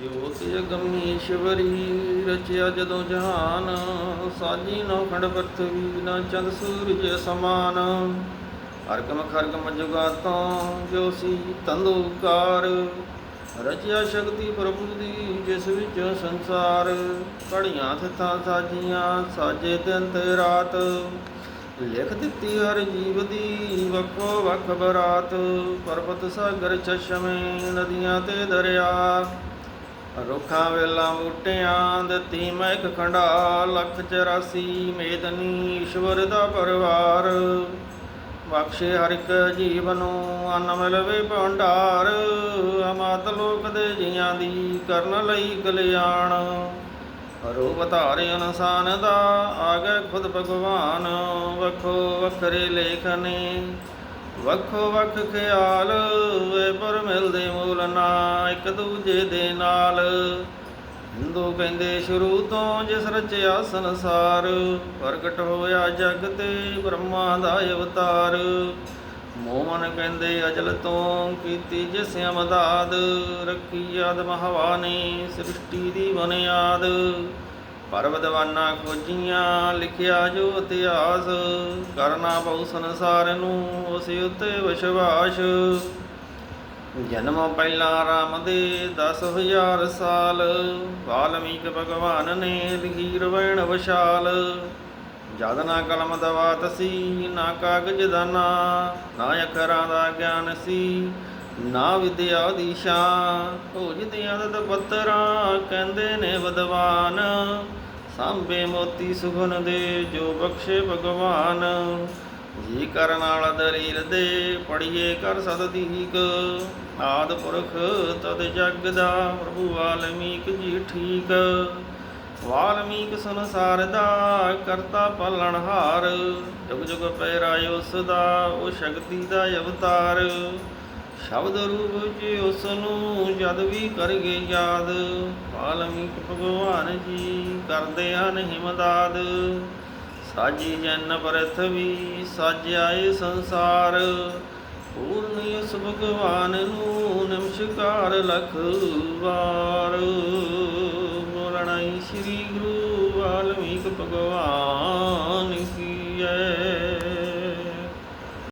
ਜੋਤ ਜਗਮੀ ਈਸ਼ਵਰੀ ਰਚਿਆ ਜਦੋਂ ਜਹਾਨ, ਸਾਜੀ ਨੋ ਖੰਡ ਪ੍ਰਥਵੀ, ਨਾ ਚੰਦ ਸੂਰਜ ਸਮਾਨ। ਹਰਕਮ ਖਰਕਮ ਜੁਗਾਤੋਂ, ਜੋ ਸੀ ਤੰਦੂਕਾਰ। ਰਚਿਆ ਸ਼ਕਤੀ ਪ੍ਰਭੂ ਦੀ, ਜਿਸ ਵਿੱਚ ਸੰਸਾਰ। ਘੜੀਆਂ ਥਾਂ ਸਾਜੀਆਂ, ਸਾਜੇ ਦਿਨ ਤੇ ਰਾਤ। ਲਿਖ ਦਿੱਤੀ ਹਰ ਜੀਵ ਦੀ, ਵੱਖੋ ਵੱਖ ਬਰਾਤ। ਪਰਬਤ ਸਾਗਰ ਚਸ਼ਮੇ, ਨਦੀਆਂ ਤੇ ਦਰਿਆ। ਰੁੱਖਾਂ ਵੇਲਾ ਬੂਟਿਆਂ ਦਿੱਤੀ ਮਹਿਕ ਖੰਡਾ ਲੱਖ 84 ਮੇਦਨੀ ਈਸ਼ਵਰ ਦਾ ਪਰਿਵਾਰ। ਬਖਸ਼ੇ ਹਰ ਇੱਕ ਜੀਵ ਨੂੰ ਅੰਨ ਮਿਲਵੇ ਭੰਡਾਰ ਅਮਤ ਲੋਕ ਦੇ ਜੀਆਂ ਦੀ ਕਰਨ ਲਈ ਕਲਿਆਣ। ਰੂਪ ਧਾਰੇ ਇਨਸਾਨ ਦਾ ਆਗੇ ਖੁਦ ਭਗਵਾਨ, ਵੱਖੋ ਵੱਖਰੇ ਲੇਖਨੇ। ਵੱਖੋ ਵੱਖ ਖਿਆਲ ਵੇ ਪਰ ਮਿਲਦੇ ਮੂਲ ਨਾ, ਇੱਕ ਦੂਜੇ ਦੇ ਨਾਲ। ਹਿੰਦੂ ਕਹਿੰਦੇ ਸ਼ੁਰੂ ਤੋਂ ਜਿਸ ਰਚਿਆ ਸੰਸਾਰ, ਪ੍ਰਗਟ ਹੋਇਆ ਜਗ ਤੇ ਬ੍ਰਹਮਾ ਦਾ ਅਵਤਾਰ। ਮੋਮਨ ਕਹਿੰਦੇ ਅਜਲ ਤੋਂ ਕੀਤੀ ਜਿਸ ਅਮਦਾਦ, ਰੱਖੀ ਆਦਮ ਹਵਾ ਨੇ, ਸ੍ਰਿਸ਼ਟੀ ਦੀ ਬੁਨਿਆਦ। ਪਰਵਦਵਾਨਾ ਖੋਜੀਆਂ ਲਿਖਿਆ ਜੋ ਇਤਿਹਾਸ, ਕਰਨਾ ਬਹੁ ਸੰਸਾਰ ਨੂੰ ਉਸ ਉਤੇ ਵਿਸ਼ਵਾਸ। ਜਨਮ ਪਹਿਲਾ ਰਾਮ ਦੇ 10000 ਸਾਲ, ਵਾਲਮੀਕ ਭਗਵਾਨ ਨੇ ਲਿਖੀ ਰਵੈਣ ਵਿਸ਼ਾਲ। ਜਦ ਨਾ ਕਲਮ ਦਵਾਤ ਸੀ, ਨਾ ਕਾਗਜ਼ ਦਾ ਨਾ ਨਾ ਅੱਖਰਾਂ ਦਾ ਗਿਆਨ ਸੀ, ਨਾ ਵਿਦਿਆ ਦੀ ਸ਼ਾਨ। ਭੋਜਦਿਆਂ ਦਾ ਪੱਤਰਾਂ ਕਹਿੰਦੇ ਨੇ ਵਿਦਵਾਨ ਸਾਂਭੇ ਮੋਤੀ ਸੁਖਨ ਦੇ, ਜੋ ਬਖਸ਼ੇ ਭਗਵਾਨ। ਜੀ ਕਰਨ ਨਾਲ ਦਰੀਰ ਦੇ ਪੜੀਏ ਕਰ ਸਤਦੀਕ ਆਦ ਪੁਰਖ ਤਦ ਜਗ ਦਾ ਪ੍ਰਭੂ ਵਾਲਮੀਕ ਜੀ ਠੀਕ। ਵਾਲਮੀਕ ਸੰਸਾਰ ਦਾ ਕਰਤਾ ਪਾਲਣਹਾਰ ਜੁਗ ਜੁਗ ਪੈਰਾ ਉਸ ਦਾ, ਉਹ ਸ਼ਕਤੀ ਦਾ ਅਵਤਾਰ। ਸ਼ਬਦ ਰੂਪ ਚ ਉਸ ਨੂੰ ਜਦ ਵੀ ਕਰਗੇ ਯਾਦ, ਵਾਲਮੀਕ ਭਗਵਾਨ ਜੀ ਕਰਦੇ ਹਨ ਹਿਮਦਾਦ। ਸਾਜੀ ਜਨ ਪ੍ਰਥਵੀ ਸਾਜਿਆਏ ਸੰਸਾਰ, ਪੂਰਨ ਉਸ ਭਗਵਾਨ ਨੂੰ ਨਮਸਕਾਰ ਲਖ ਵਾਰ। ਬੋਲਣਾ ਸ੍ਰੀ ਗੁਰੂ ਵਾਲਮੀਕ ਭਗਵਾਨ